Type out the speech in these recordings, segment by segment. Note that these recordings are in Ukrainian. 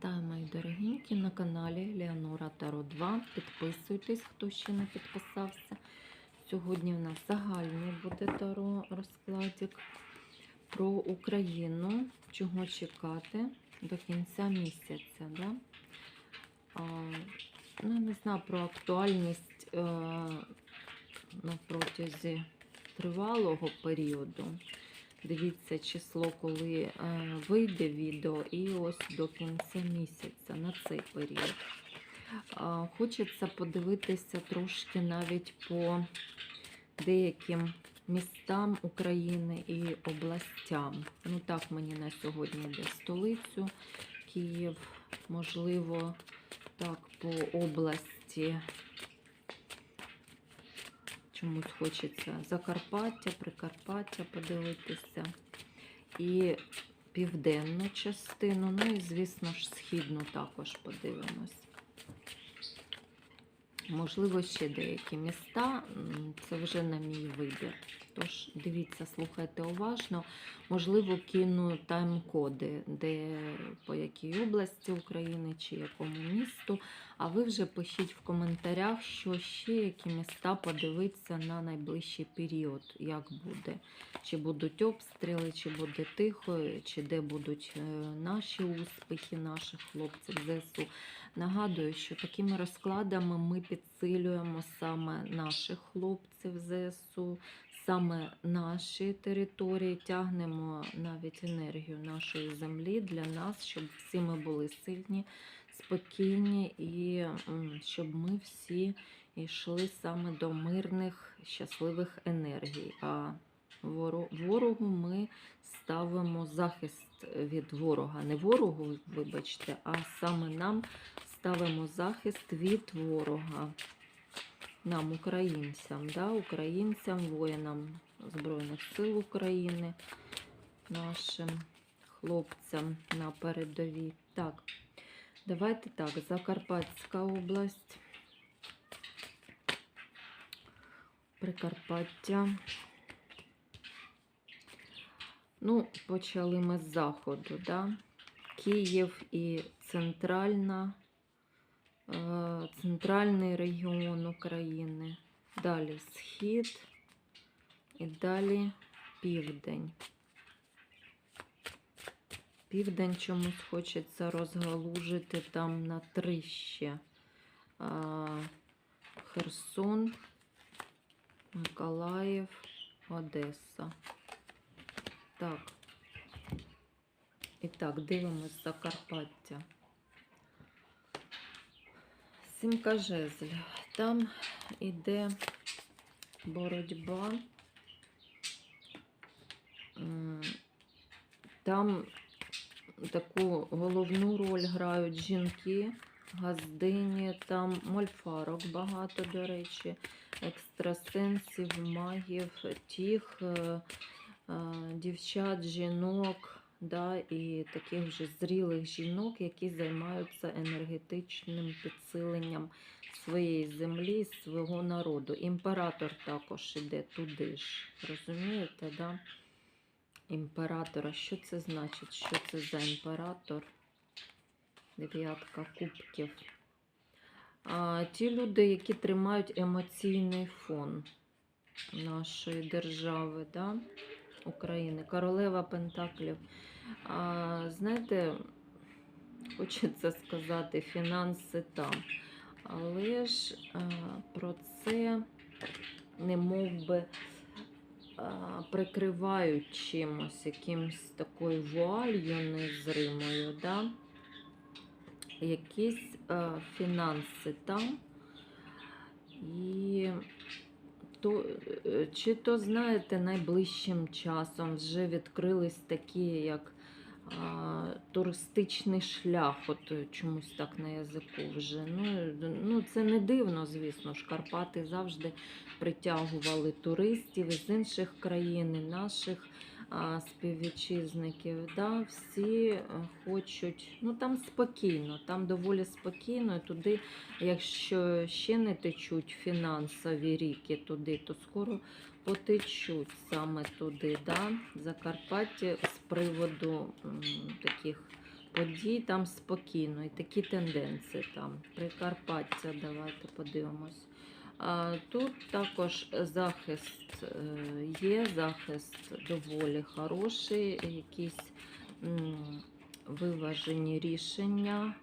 Вітаю, мої дорогенькі, на каналі Леонора Таро 2. Підписуйтесь, хто ще не підписався. Сьогодні в нас загальний буде таро розкладик про Україну. Чого чекати до кінця місяця. Да? А, ну, не знаю про актуальність е, протязі тривалого періоду. Дивіться число, коли е, вийде відео, і ось до кінця місяця на цей період. Хочеться подивитися трошки навіть по деяким містам України і областям. Ну так мені на сьогодні йде столицю Київ, можливо, так, по області. Чомусь хочеться Закарпаття, Прикарпаття подивитися. І південну частину, ну і, звісно ж, східну також подивимось. Можливо, ще деякі міста, це вже на мій вибір. Тож дивіться, слухайте уважно. Можливо, кину тайм-коди, де по якій області України чи якому місту. А ви вже пишіть в коментарях, що ще які міста подивитися на найближчий період, як буде. Чи будуть обстріли, чи буде тихо, чи де будуть е, наші успіхи, наших хлопців ЗСУ. Нагадую, що такими розкладами ми підсилюємо саме наших хлопців ЗСУ, саме наші території, тягнемо навіть енергію нашої землі для нас, щоб всі ми були сильні, спокійні і щоб ми всі йшли саме до мирних, щасливих енергій. А ворогу ми ставимо захист від ворога. Не ворогу, вибачте, а саме нам ставимо захист від ворога. Нам, українцям, да? українцям, воїнам Збройних сил України, нашим хлопцям на передовій. Так, давайте так, Закарпатська область, Прикарпаття. Ну, почали ми з заходу, да? Київ і центральна, центральний регіон України. Далі схід і далі південь. Південь чомусь хочеться розгалужити там на три ще. Херсон, Миколаїв, Одеса. Так. І так, дивимось Закарпаття. Сімка жезлів. Там іде боротьба. Там таку головну роль грають жінки, газдині, там мольфарок багато, до речі, екстрасенсів, магів, тих е, е, дівчат, жінок, да, і таких вже зрілих жінок, які займаються енергетичним підсиленням своєї землі, свого народу. Імператор також іде туди ж. Розумієте, да? Імператора. Що це значить? Що це за імператор? Дев'ятка кубків. А, ті люди, які тримають емоційний фон нашої держави, да? України, королева Пентаклів. А, знаєте, хочеться сказати, фінанси там. Але ж а, про це не мов би а, прикривають чимось, якимось такою вуалью незримою, да? якісь а, фінанси там. І то, е, чи то, знаєте, найближчим часом вже відкрились такі, як а, туристичний шлях, от е, чомусь так на язику вже. Ну, ну, це не дивно, звісно ж. Карпати завжди притягували туристів із інших країн, і наших співвітчизників. Да? Всі е, хочуть, ну там спокійно, там доволі спокійно. І туди, якщо ще не течуть фінансові ріки туди, то скоро потечуть саме туди. Да? Закарпаття з приводу м, таких подій там спокійно і такі тенденції там. Прикарпаття, давайте подивимось. Тут також захист е, є, захист доволі хороший, якісь виважені рішення.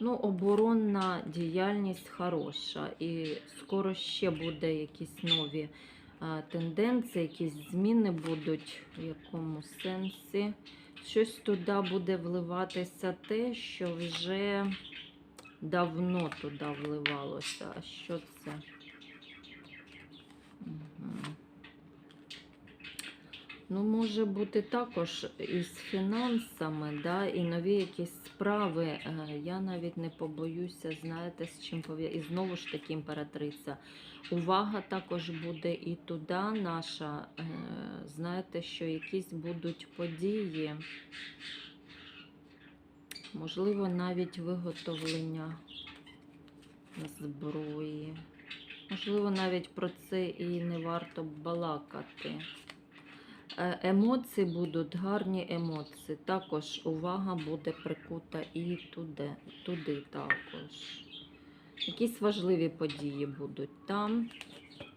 Ну, оборонна діяльність хороша. І скоро ще буде якісь нові тенденції, якісь зміни будуть в якому сенсі. Щось туди буде вливатися те, що вже давно туди вливалося. А що це? Ну, може бути також із фінансами, да, і нові якісь справи. Е, Я навіть не побоюся, знаєте, з чим пов'язати. І знову ж таки імператриця. Увага також буде і туди наша. Е, Знаєте, що якісь будуть події, можливо, навіть виготовлення зброї. Можливо, навіть про це і не варто балакати. Е, Емоції будуть гарні емоції. Також увага буде прикута і туди, туди також. Якісь важливі події будуть там.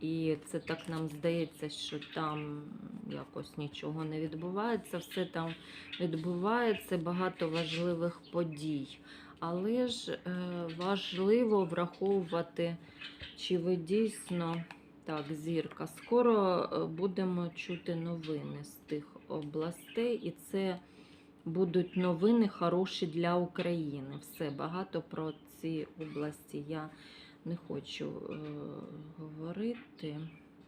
І це так нам здається, що там якось нічого не відбувається. Все там відбувається, багато важливих подій. Але ж е, важливо враховувати, чи ви дійсно. Так, зірка. Скоро е, будемо чути новини з тих областей, і це будуть новини хороші для України. Все багато про ці області я не хочу е, говорити.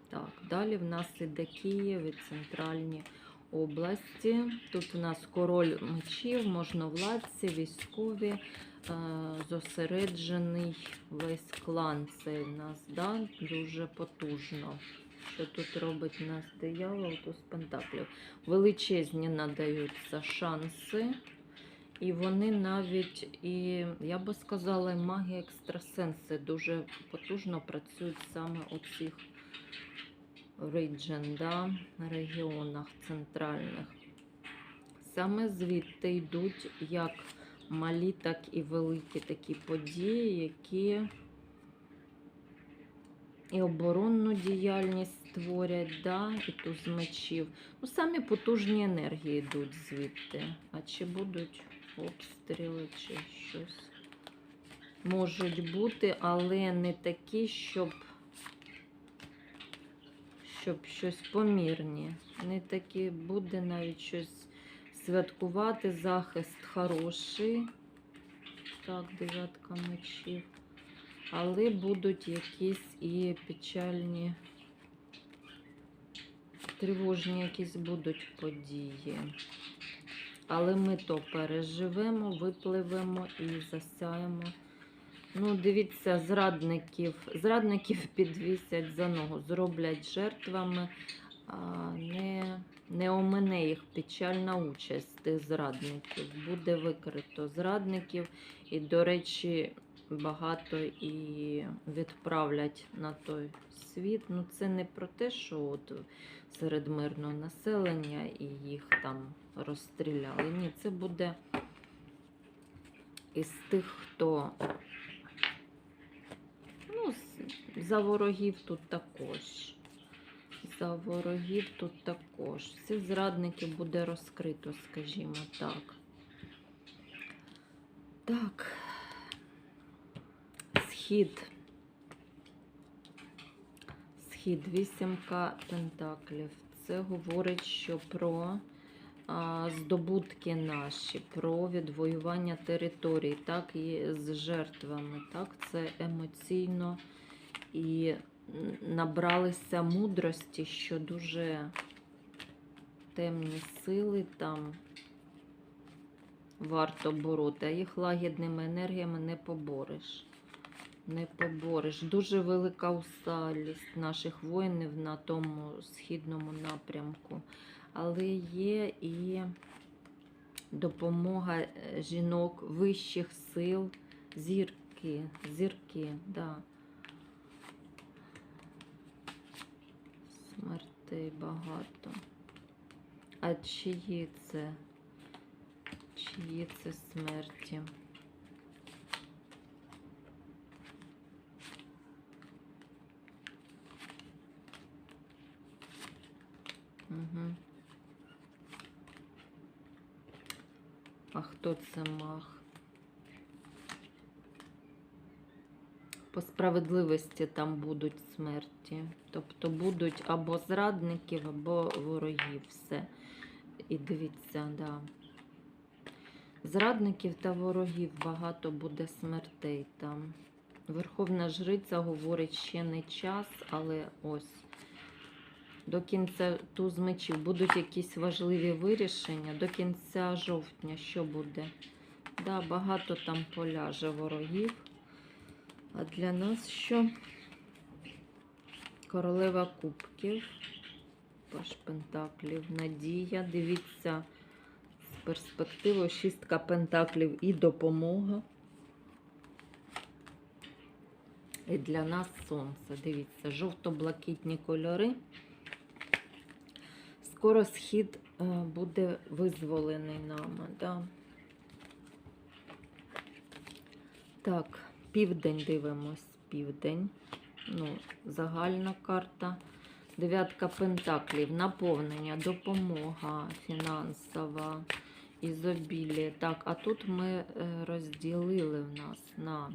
Так, далі в нас іде Київ і центральні області. Тут у нас король мечів, можновладці, військові, е, зосереджений весь клан. Цей в нас да, дуже потужно. Що тут робить нас диявол, туз пентаклів. Величезні надаються шанси. І вони навіть, і я би сказала, маги екстрасенси дуже потужно працюють саме у цих region, да, регіонах центральних. Саме звідти йдуть як малі, так і великі такі події, які і оборонну діяльність створять, да, і туз мечів. Ну, самі потужні енергії йдуть звідти. А чи будуть обстріли, чи щось? Можуть бути, але не такі, щоб, щоб щось помірні. Не такі буде навіть щось святкувати. Захист хороший. Так, дев'ятка мечів. Але будуть якісь і печальні, тривожні якісь будуть події. Але ми то переживемо, випливемо і засяємо. Ну, дивіться, зрадників, зрадників підвісять за ногу, зроблять жертвами, а не, не омине їх печальна участь тих зрадників. Буде викрито зрадників, і, до речі, багато і відправлять на той світ. Ну, це не про те, що от серед мирного населення і їх там розстріляли. Ні, це буде із тих, хто ну, за ворогів тут також. За ворогів тут також. Всі зрадники буде розкрито, скажімо так. Так. Схід. Схід, вісімка пентаклів. Це говорить, що про здобутки наші, про відвоювання територій, так і з жертвами. Так, це емоційно і набралися мудрості, що дуже темні сили там варто бороти, а їх лагідними енергіями не побореш. Не побореш. Дуже велика усталість наших воїнів на тому східному напрямку. Але є і допомога е, жінок вищих сил, зірки, зірки, да. Смертей багато. А чиї це? Чиї це смерті? Угу. А хто це мах? По справедливості там будуть смерті. Тобто будуть або зрадників, або ворогів. Все. І дивіться, да. Зрадників та ворогів багато буде смертей там. Верховна Жриця говорить, ще не час, але ось. До кінця туз мечів будуть якісь важливі вирішення. До кінця жовтня що буде? Да, багато там поляже ворогів. А для нас що? Королева кубків, паш пентаклів, надія. Дивіться з перспективи шістка пентаклів і допомога. І для нас сонце. Дивіться, жовто-блакитні кольори. Скоро схід е, буде визволений нами. Да? Так, південь дивимось, південь. Ну, загальна карта. Дев'ятка пентаклів, наповнення, допомога фінансова, ізобілі. Так, а тут ми е, розділили в нас на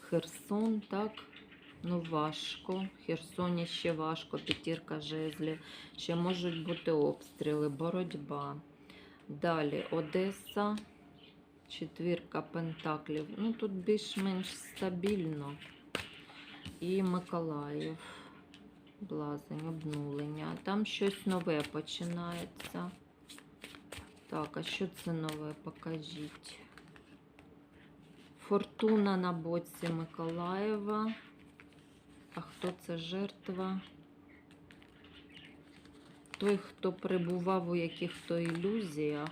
Херсон, так? Ну, важко. Херсоні ще важко, п'ятірка жезлів. Ще можуть бути обстріли, боротьба. Далі Одеса, четвірка пентаклів. Ну, тут більш-менш стабільно. І Миколаїв. Блазень, обнулення. Там щось нове починається. Так, а що це нове? Покажіть. Фортуна на боці Миколаєва. А хто це жертва? Той, хто перебував у яких-то ілюзіях.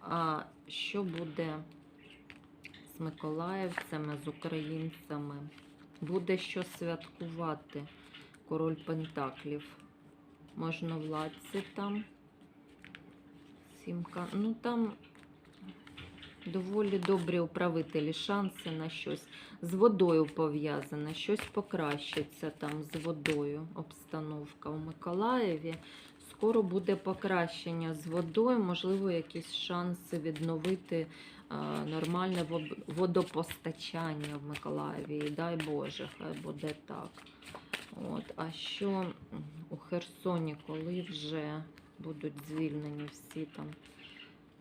А що буде з миколаївцями, з українцями? Буде що святкувати. Король Пентаклів. Можновладці там. Сімка. Ну там доволі добрі управителі, шанси на щось. З водою пов'язане, щось покращиться там з водою. Обстановка у Миколаєві. Скоро буде покращення з водою, можливо, якісь шанси відновити а, нормальне водопостачання в Миколаєві. Дай Боже, хай буде так. От, а що у Херсоні, коли вже будуть звільнені всі там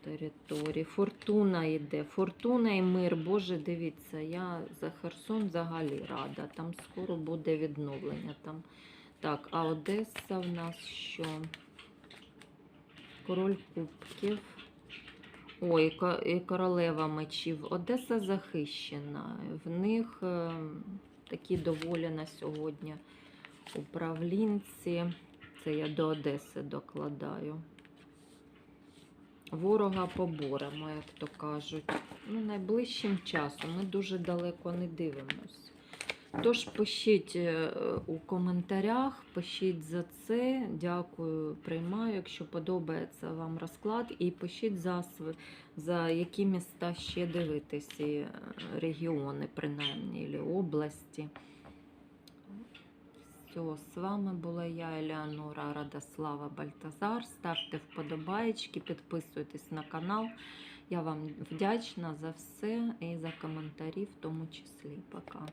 території? Фортуна йде. Фортуна і мир. Боже, дивіться, я за Херсон взагалі рада. Там скоро буде відновлення. Там. Так, а Одеса в нас що? Король кубків. Ой, і королева мечів. Одеса захищена. В них е, такі доволі на сьогодні управлінці. Це я до Одеси докладаю. Ворога поборемо, як то кажуть. Ну, найближчим часом ми дуже далеко не дивимось. Тож пишіть е, у коментарях, пишіть за це. Дякую, приймаю, якщо подобається вам розклад. І пишіть за, за які міста ще дивитесь, і е, регіони, принаймні, або області. Все, з вами була я, Елеонора Радослава Бальтазар. Ставте вподобаєчки, підписуйтесь на канал. Я вам вдячна за все і за коментарі в тому числі. Пока.